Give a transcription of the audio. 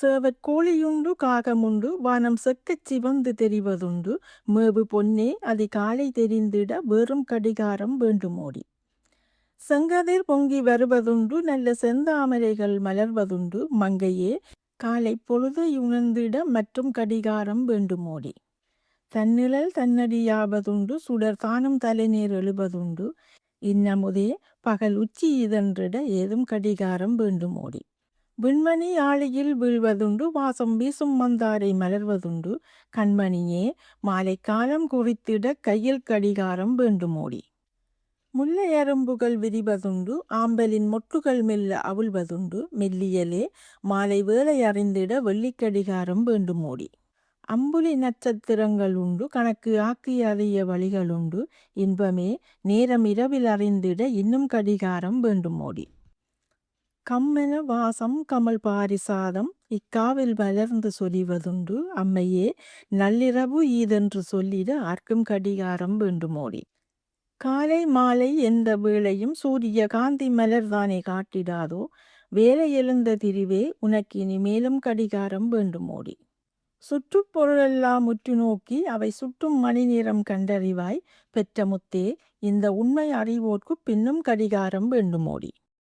சேவற் கோழியுண்டு காகமுண்டு வானம் செக்கச் சிவந்து தெரிவதுண்டு. மேவு பொன்னே அதிகாலை தெரிந்திட வெறும் கடிகாரம் வேண்டுமோடி. செங்கதிர் பொங்கி வருவதுண்டு நல்ல செந்தாமரைகள் மலர்வதுண்டு. மங்கையே காலை பொழுதை உணர்ந்திட மற்றும் கடிகாரம் வேண்டுமோடி. தன்னிழல் தன்னடியாவதுண்டு சுடர் தானும் தலைநீர் எழுவதுண்டு. இன்னமுதே பகல் உச்சி இதன்றிட ஏதும் கடிகாரம் வேண்டுமோடி. விண்மணி ஆளியில் வீழ்வதுண்டு வாசம் வீசும் மந்தாரை மலர்வதுண்டு கண்மணியே மாலை காலம் குறித்திட கையில் கடிகாரம் வேண்டுமோடி. முல்லை அரும்புகள் விரிவதுண்டு ஆம்பலின் மொட்டுகள் மெல்ல அவிழ்வதுண்டு மெல்லியலே மாலை வேலை அறிந்திட வெள்ளிக்கடிகாரம் வேண்டுமோடி. அம்புலி நட்சத்திரங்கள் உண்டு கணக்கு ஆக்கி அறிய வழிகளுண்டு இன்பமே நேரம் இரவில் அறிந்திட இன்னும் கடிகாரம் வேண்டுமோடி. கம்மென வாசம் கமல் பாரிசாதம் இக்காவில் வளர்ந்து சொலிவதுண்டு அம்மையே நள்ளிரவு ஈதென்று சொல்லிட ஆர்க்கும் கடிகாரம் வேண்டுமோடி. காலை மாலை எந்த வேளையும் சூரிய காந்தி மலர்தானே காட்டிடாதோ வேலை எழுந்த திரிவே உனக்கு இனி மேலும் கடிகாரம் வேண்டுமோடி. சுற்றுப்பொருளெல்லாம் உற்று நோக்கி அவை சுட்டும் மணி நேரம் கண்டறிவாய் பெற்ற முத்தே இந்த உண்மை அறிவோர்க்கு பின்னும் கடிகாரம் வேண்டுமோடி.